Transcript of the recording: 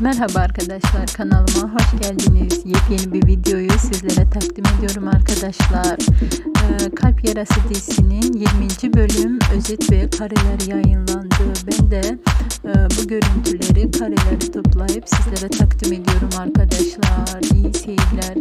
Merhaba arkadaşlar kanalıma hoş geldiniz. Yepyeni bir videoyu sizlere takdim ediyorum arkadaşlar. Ee, Kalp Yarası dizisinin 20. bölüm özet ve kareler yayınlandı. Ben de e, bu görüntüleri kareleri toplayıp sizlere takdim ediyorum arkadaşlar. İyi seyirler.